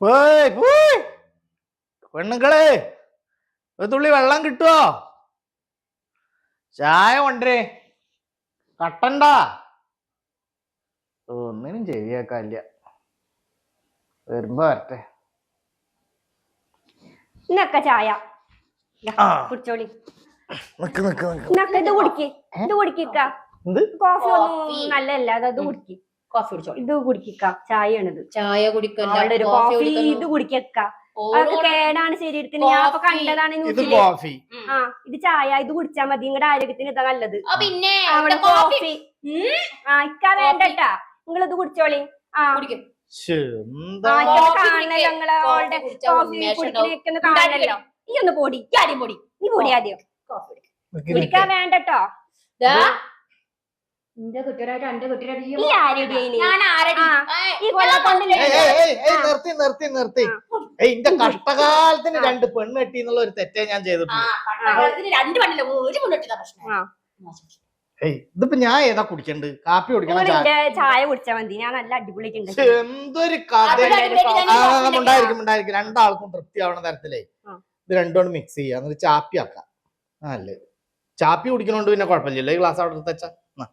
പോയ് പോയ്. പെണ്ണുങ്ങളെ ഒരു തുള്ളി വെള്ളം കിട്ടുവോ? ചായ കൊണ്ടേ കട്ടണ്ട. ഒന്നിനും ചെവിയാക്കാല്ല വരുമ്പോ വരട്ടെ. ഇന്നൊക്കെ ചായ. ആ. കുടിച്ചോളി. നിക്ക് നിക്ക് നിക്ക്. ഇന്നൊക്കെ ഇത് കുടിക്ക്. ഇത് കുടിക്കിക്ക എന്ത്? കോഫി ഒന്നും നല്ലല്ല അത് അത് കുടിക്ക്. കോഫി കുടിച്ചോ? ഇത് കുടിക്കിക്ക. ചായയാണിത്. ചായ കുടിക്കല്ല. കോഫി ഇത് അതൊക്കെ കേടാണ് ശരീരത്തിന്. ഞാൻ അപ്പൊ കണ്ടതാണ് കോഫി ആ ഇത് ചായ. ഇത് കുടിച്ചാ മതി. നിങ്ങളുടെ ആരോഗ്യത്തിന് ഇതാ നല്ലത്. പിന്നെ അവിടെ കോഫി ആ ഇക്ക വേണ്ടട്ടാ നിങ്ങൾ ഇത് കുടിച്ചോളി. ആ. കുടിക്കും. ഈ ഒന്ന് പൊടി ആദ്യം പൊടി. നീ പൊടി ആദ്യം. കോഫി കുടിക്കാൻ. വേണ്ടട്ടോ എന്റെ കുട്ടികളായിട്ട് ഈ ആരടി ഞാൻ ആരടി? നിർത്തി നിർത്തി നിർത്തി. ഏയ് ഇന്റെ കഷ്ടകാലത്തിന് രണ്ട് പെണ്ണ് കെട്ടി എന്നുള്ള ഒരു തെറ്റേ ഞാൻ ചെയ്തിട്ടുണ്ട്. രണ്ട് ഒരു പ്രശ്നം. ഇതിപ്പോ ഞാൻ ഏതാ കുടിക്കണ്ട്? കാപ്പി കുടിക്കണം? ചായ എന്റെ കുടിച്ചാ മതി. ഞാൻ നല്ല അടിപൊളിക്കുണ്ട് എന്തൊരു കഥ. രണ്ടാൾക്കും തൃപ്തി ആവണ ഉണ്ടായിരിക്കും ഉണ്ടായിരിക്കും. രണ്ടാൾക്കും തരത്തിലേ. ഇത് രണ്ടുകൊണ്ട് മിക്സ് ചെയ്യാ. എന്നിട്ട് ചാപ്പി ആക്കാം ആ, അല്ലേ. ചാപ്പി കുടിക്കണോണ്ട് പിന്നെ കുഴപ്പമില്ലല്ലോ. ഈ ഗ്ലാസ് അവിടെ എടുത്ത് വെച്ചാ എന്നാ.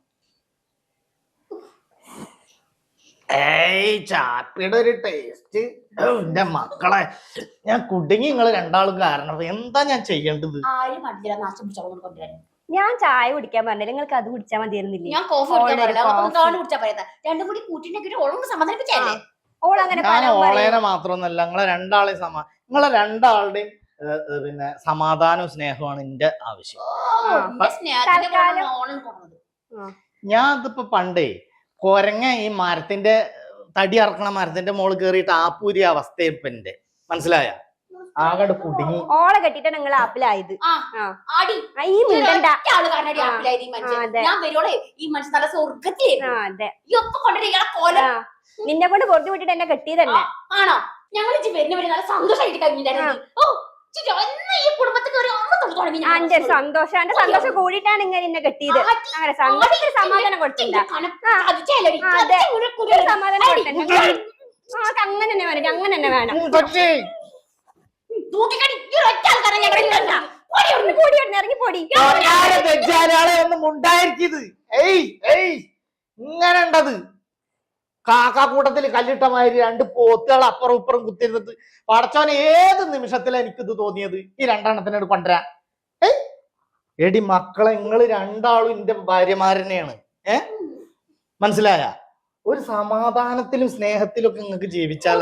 ഏയ് ചാപ്പിയുടെ ഒരു ടേസ്റ്റ് എന്റെ മക്കളെ ഞാൻ കുടുങ്ങി നിങ്ങൾ രണ്ടാളും കാരണം എന്താ ഞാൻ ചെയ്യേണ്ടത്? ആരും കണ്ടില്ല നാശം പിടിച്ചോളം കൊണ്ടുവരാൻ ഞാൻ ചായ കുടിക്കാൻ പറഞ്ഞില്ല. നിങ്ങൾക്ക് അത് കുടിച്ചാൽ മതിയായിരുന്നില്ലേ? ഞാൻ കോഫി കുടിക്കാൻ പറയില്ല കോഫി. ഒന്നാണ് കുടിച്ചാ പറയാ രണ്ടും കൂടി കൂട്ടിണ്ടെങ്കിൽ ഓളൊന്ന് സമാധാനിപ്പിച്ചല്ലേ ഓൾ അങ്ങനെ ഞാൻ പലതും പറയും. ഓളേനെ മാത്രമൊന്നല്ല നിങ്ങളെ രണ്ടാളെയും സമാ നിങ്ങളെ രണ്ടാളുടെയും ഏ, ഏ, പിന്നെ സമാധാനവും സ്നേഹമാണ് എന്റെ ആവശ്യം. ഓ, എന്റെ സ്നേഹത്തിന്റെ തൽക്കാലം- പുറമാണ് ഓണം പോകുന്നത് ഞാൻ അതിപ്പോ പണ്ടേ കൊരങ്ങ ഈ മരത്തിന്റെ തടി ഇറക്കണ മരത്തിന്റെ മോൾ കേറിയിട്ട് ആപ്പൂരി അവസ്ഥ ഇപ്പൊ എന്റെ മനസ്സിലായ? ആകട് കുടുങ്ങി. ഓളെ കെട്ടിട്ട് നിങ്ങൾ ആപ്പിലായത്. നിന്നെ കൊണ്ട് പൊറുതി വിട്ടിട്ട് എന്നെ കെട്ടിയതല്ലേ? ആണോ? ഞങ്ങൾ വരുന്നവരെ നല്ല സന്തോഷമായിട്ട് കഴിഞ്ഞിട്ടായിരുന്നു ഓ ഇജ്ജ് ഒന്ന് ഈ കുടുംബത്തിൽ കയറി എന്റെ സന്തോഷം. എന്റെ സന്തോഷം കൂടിയിട്ടാണ് ഇങ്ങനെ എന്നെ കെട്ടിയത്. അങ്ങനെ സന്തോഷത്തിന് സമാധാനം കൊടുത്തില്ല. അതെ. സമാധാനം കൊടുത്തില്ല അങ്ങനെ തന്നെ വേണം. അങ്ങനെ തന്നെ വേണം. ഇങ്ങനെ ഉണ്ടത്. കാക്കാക്കൂട്ടത്തിൽ കല്ലിട്ട മാതിരി രണ്ട് പോത്തുകൾ അപ്പുറം ഇപ്പുറം കുത്തിരുന്നത്. പടച്ചോനെ ഏത് നിമിഷത്തിലാണ് എനിക്കിത് തോന്നിയത്? ഈ രണ്ടെണ്ണത്തിനോട് കൊണ്ടുവരാൻ. എടി മക്കളെ നിങ്ങൾ രണ്ടാളും എന്റെ ഭാര്യമാരനെയാണ് ഏ? മനസ്സിലായ? ഒരു സമാധാനത്തിലും സ്നേഹത്തിലും ഒക്കെ നിങ്ങൾക്ക് ജീവിച്ചാൽ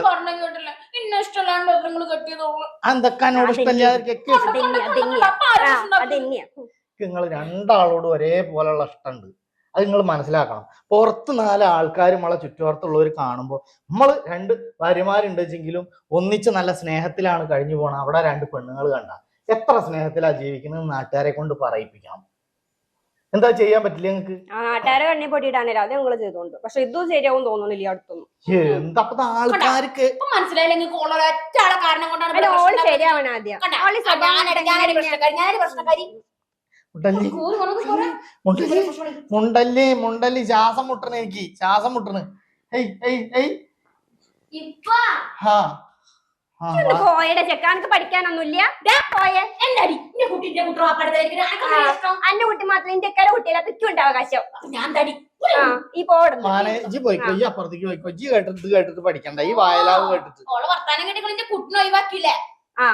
ഇഷ്ടമല്ലാണ്ട് നിങ്ങൾ രണ്ടാളോടും ഒരേപോലെയുള്ള ഇഷ്ടമുണ്ട് അത് നിങ്ങൾ മനസ്സിലാക്കണം. പുറത്ത് നാല് ആൾക്കാർ നമ്മളെ ചുറ്റുപാടത്തുള്ളവർ കാണുമ്പോൾ നമ്മൾ രണ്ട് ഭാര്യമാരുണ്ട് വെച്ചെങ്കിലും ഒന്നിച്ച് നല്ല സ്നേഹത്തിലാണ് കഴിഞ്ഞു പോണത്. അവിടെ രണ്ട് പെണ്ണുങ്ങൾ കണ്ട. എത്ര സ്നേഹത്തിലാ ജീവിക്കുന്നത് നാട്ടുകാരെ കൊണ്ട് പറയിപ്പിക്കാം. എന്താ ചെയ്യാൻ പറ്റില്ല നിങ്ങക്ക്? നാട്ടുകാരെ കണ്ണി പൊട്ടിയിട്ടാണല്ലോ അത് ചെയ്തോണ്ട്. പക്ഷെ ഇതും ശരിയാവും തോന്നുന്നില്ല അടുത്തൊന്നും. എന്താ ആൾക്കാർക്ക്? ഇപ്പൊ മനസ്സിലായില്ലെങ്കിൽ കോള ഒറ്റ ആളെ കാരണം കൊണ്ടാണ് ഓൾ ശരിയാവണം ആദ്യം. മുണ്ടല്ലി. മുണ്ടല്ലി. മുണ്ടല്ലി മുണ്ടല്ലി ശ്വാസം മുട്ടണ എനിക്ക്. ശ്വാസം മുട്ടണ്. ഏയ് ഏയ് ഏയ് ഹാ. ആ, പോയടെ ചെക്കാനക്ക് പഠിക്കാനൊന്നുമില്ല. കുട്ടി വാപ്പെടുത്തേക്ക് അന്റെ കുട്ടി മാത്രം എന്റെ പിക്കുണ്ട് അവകാശം. ഈ പോടുന്നു. പോയിക്കോ ഈ അപ്പുറത്തേക്ക് പോയിക്കോ. ജി കേട്ടിട്ട് ഇത് കേട്ടിട്ട് പഠിക്കണ്ട. ഈ വായലാവ് കേട്ടിട്ട്. വർത്താനം കേട്ടിട്ട് കുട്ടിനെ ഒഴിവാക്കിയില്ലേ? ആ?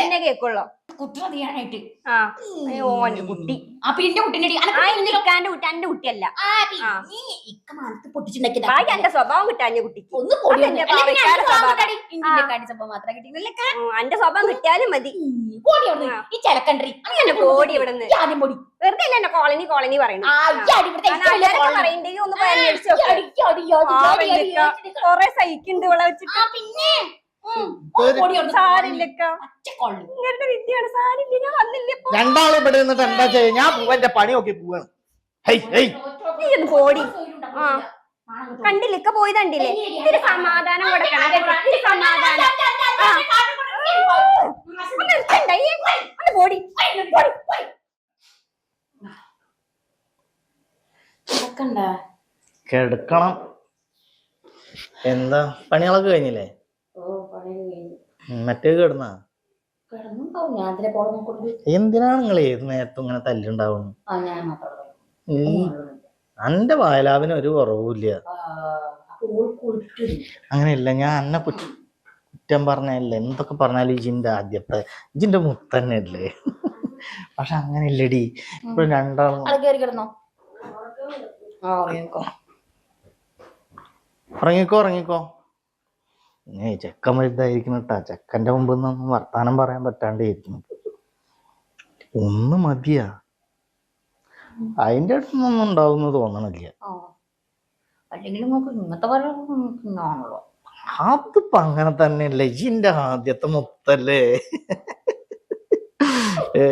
തന്നെ കേക്കുള്ളൂ? കുട്ടി മതിയാനായിട്ട് ആ അയ്യോ, കുട്ടി. അപ്പൊ എന്റെ കുട്ടിന്റെ ആ എന്റെ ഇക്കാന്റെ കുട്ടി എന്റെ കുട്ടിയല്ല. ഇക്ക മനത്ത് പൊട്ടിച്ചുണ്ടാക്കിയതാ ബാക്കി എന്റെ സ്വഭാവം കിട്ടാഞ്ഞ കുട്ടിക്ക്. ഒന്ന് സ്വഭാവം. എന്റെ കിട്ടിയാലും മതി. ഈ ചെലക്കണ്ടി അങ്ങനെ പോടി ഇവിടുന്ന്. ഈ ആദ്യം പൊടി. വെറുതെ അല്ല എന്നെ കോളനി കോളനി പറയുന്നു ആ ഈ അടി ഇവിടുത്തെ ഏറ്റവും വലിയ നാട്ടുകാരൊക്കെ കോളനി. പറയണ്ടെങ്കിൽ ഒന്ന് ആ, പോയി ഈ അന്വേഷിച്ച് നോക്ക്. അടി, ഈ അടി, ഈ അടി, ഈ പാവം അടി, ഈ അടി, നിക്കാ. ഈ അടി. കൊറേ സഹിക്കുന്നുണ്ട് ഇവിടെ വെച്ചിട്ട്. പിന്നെ രണ്ടാളും ഇവിടെ നിന്നിട്ട് എന്താ ചെയ്യാ ഞാൻ പൂവന്റെ പണി നോക്കി പോവാണ് പോടി. ആ. ആ. കണ്ടില്ല ഇക്ക പോയി കണ്ടില്ലേ ഇത്തിരി സമാധാനം കൊടുക്കണം. ഇത്തിരി സമാധാനം പോടി കിടക്കണം എന്താ പണികളൊക്കെ കഴിഞ്ഞില്ലേ മറ്റേ കിടന്നാ? എന്തിനാണ് നിങ്ങൾ ഏത് നേരത്തും ഇങ്ങനെ തല്ലുണ്ടാവുന്നു അന്റെ വായലാവിന് ഒരു കുറവുമില്ല. കൊടുത്തില്ല അങ്ങനെയല്ല ഞാൻ അന്നെ കുറ്റം പറഞ്ഞല്ല എന്തൊക്കെ പറഞ്ഞാലും ഇജിന്റെ ആദ്യത്തെ ഇജിന്റെ മുത്തന്നെയല്ലേ പക്ഷെ അങ്ങനെയല്ലടി. ഇപ്പൊ രണ്ടാളും ഉറങ്ങിക്കോ. ഉറങ്ങിക്കോ ഉറങ്ങിക്കോ. ഏ ചെക്കൻ വലുതായിരിക്കണം കേട്ടാ ചെക്കന്റെ മുമ്പ് നിന്നൊന്നും വർത്താനം പറയാൻ പറ്റാണ്ട് ഇരിക്കുന്നു ഒന്ന് മതിയാ. അതിന്റെ അടുത്തൊന്നും ഉണ്ടാവും തോന്നണില്ല. അതിപ്പോ അങ്ങനെ തന്നെയല്ലേ. ഇജിന്റെ ആദ്യത്തെ മുത്തല്ലേ. ഏ.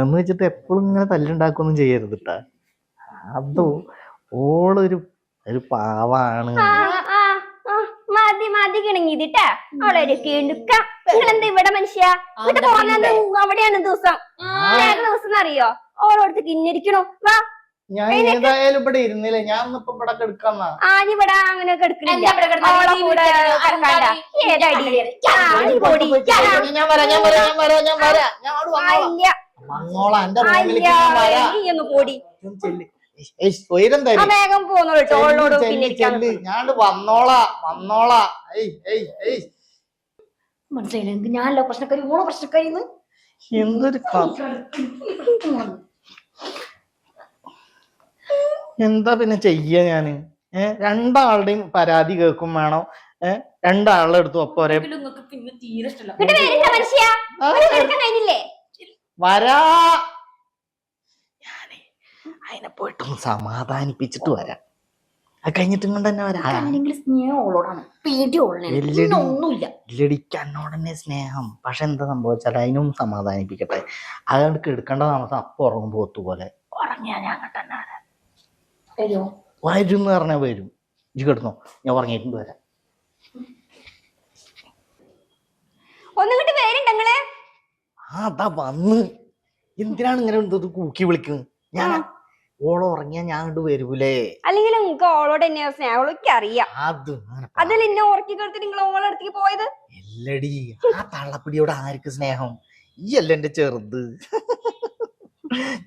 എന്ന് വെച്ചിട്ട് എപ്പോഴും ഇങ്ങനെ തല്ലുണ്ടാക്കൊന്നും ചെയ്യരുത് കേട്ടാ അതോ ഓളൊരു ഒരു പാവാണ്. കിണങ്ങിതിട്ടാ അവളൊരു കിണുക്ക നിങ്ങളെന്താ ഇവിടെ മനുഷ്യ? ഇവിടെ പോകുന്നത് അവിടെയാണ് ദിവസം. ദിവസം അറിയോ ഓളോടത്ത് കിഞ്ഞിരിക്കണു. വാ. ഞാൻ ഏതായാലും ഇവിടെ ഇരുന്നില്ല? ഞാൻ ഇന്നിപ്പോ ഇവിടെ കിടക്കാന്നാ. ആനിവിടെ അങ്ങനെ ഞാൻ ഞാൻ ഞാൻ ഞാൻ ഞാൻ ഞാൻ സ്വൈരം തരും വേഗം പോന്നോളൂ കേട്ടോ ചെല്ല്, പിന്നിരിക്കാൻ വന്നോളാ വന്നോളാ. ഏയ് ഏയ് ഏയ്. മനസ്സിലായില്ല? എനിക്ക് ഞാനല്ല പ്രശ്നക്കാരി ഓളെ പ്രശ്നക്കാരിന്ന് എന്തൊരു ക- എന്താ പിന്നെ ചെയ്യ ഞാൻ? ഏഹ് രണ്ടാളുടെയും പരാതി കേൾക്കും വേണോ. ഏഹ് രണ്ടാളുടെ അടുത്തും ഒപ്പം ഒരേ പിന്നെ തീരെ ഇഷ്ടമല്ല. വരാ. അതിനെ പോയിട്ടൊന്ന് സമാധാനിപ്പിച്ചിട്ട് വരാം. അത് കഴിഞ്ഞിട്ട് കൊണ്ട് തന്നെ വരാം. ആരെങ്കിലും സ്നേഹം ഓളോടാണ് പേടി. ഒന്നുമില്ല. ഇല്ലടിക്ക് എന്നോടന്നെ സ്നേഹം. പക്ഷെ എന്താ സംഭവിച്ചാൽ അതിനും സമാധാനിപ്പിക്കട്ടെ. അതുകൊണ്ട് എടുക്കേണ്ട താമസം അപ്പൊ ഉറങ്ങുമ്പോ ഒത്തുപോലെ ഉറങ്ങിയാ ഞാൻ അങ്ങോട്ട് തന്നെ വരാം. വരും. എന്ന് പറഞ്ഞാൽ വരും. ഇജ്ജ് കിടന്നോ? ഞാൻ ഉറങ്ങിയിട്ടുണ്ട് വരാം. ഒന്നിങ്ങോട്ട് പേരുണ്ട് നിങ്ങൾ ആ അതാ വന്ന്. എന്തിനാണ് ഇങ്ങനെ എന്തത് കൂക്കി വിളിക്കുന്നത് ഞാൻ ഓളം ഉറങ്ങിയാ ഞാൻ അങ്ങോട്ട് വരൂലേ? അല്ലെങ്കിൽ നിങ്ങൾക്ക് ഓളോട് എന്നെ സ്നേഹം ഓളൊക്കെ അറിയാം. അത്. അതിൽ എന്നെ ഉറക്കി കിടത്തി നിങ്ങൾ ഓളെ അടുത്തേക്ക് പോയത്? എല്ലടി ആ തള്ളപ്പിടിയോട് ആർക്ക് സ്നേഹം? ഈ അല്ല എന്റെ ചെറുത്.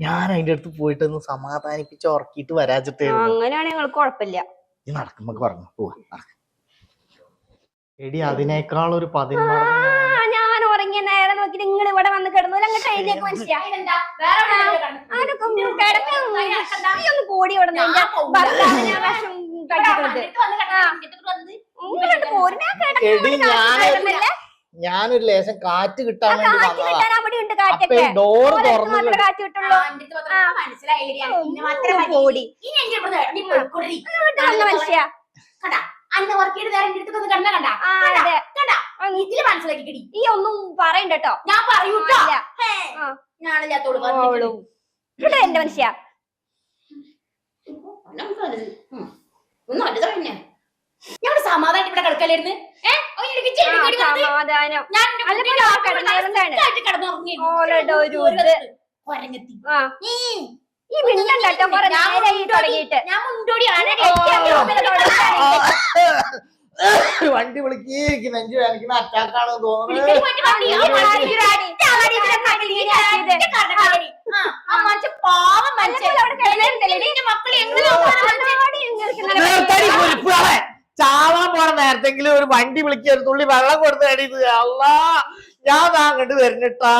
ഞാൻ അതിന്റെ അടുത്ത് പോയിട്ട് ഒന്ന് സമാധാനിപ്പിച്ച് ഉറക്കിയിട്ട് വരാച്ചിട്ടേ. അങ്ങനെയാണെങ്കിൽ നിങ്ങൾക്ക് കുഴപ്പമില്ല ഈ നടക്കുമ്പോ പറഞ്ഞു. പോവാ. എടി അതിനേക്കാൾ ഒരു ഞാൻ ഉറങ്ങിയ നേരെ നോക്കി നിങ്ങൾ ഇവിടെ വന്ന് കിടന്നു. അങ്ങോട്ട് കഴിഞ്ഞേക്ക് മനുഷ്യ. കിടന്ന് ഇവിടെ. ഭർത്താവിനെ ഞാനൊരു ലേശം കാറ്റ് കിട്ടാൻ വേണ്ടി കാറ്റ് കിട്ടാൻ അവിടെ ഉണ്ട് അപ്പൊ കാറ്റൊക്കെ ഈ ഡോറ് തുറന്നു കാറ്റ് കിട്ടുള്ളൂ. മനുഷ്യ? അന്ന് നേരം കണ്ടാ? കണ്ടാ? ഇതിൽ മനസ്സിലാക്കിക്കടി. ഈ ഒന്നും പറയണ്ട കേട്ടോ ഞാൻ പറയൂട്ടോ. ഞാനില്ലാത്തോൾ. ഇവിടെ എന്റെ മനുഷ്യ. സമാധാനം ഇവിടെ കിടക്കലായിരുന്നു. സമാധാനം. ഈ കുറെ ഞാൻ തുടങ്ങിയിട്ട്. ഓ. വണ്ടി വിളിക്ക് നെഞ്ചു വേദനിക്കുന്ന. അറ്റാക്കാണ് തോന്നുന്നത്. ചാവാൻ പോണ നേരത്തെങ്കിലും ഒരു വണ്ടി വിളിക്കുക ഒരു തുള്ളി വെള്ളം കൊടുത്ത് അടിയത് അല്ലാ ഞാൻ താങ്കണ്ട് വരുന്നിട്ടാ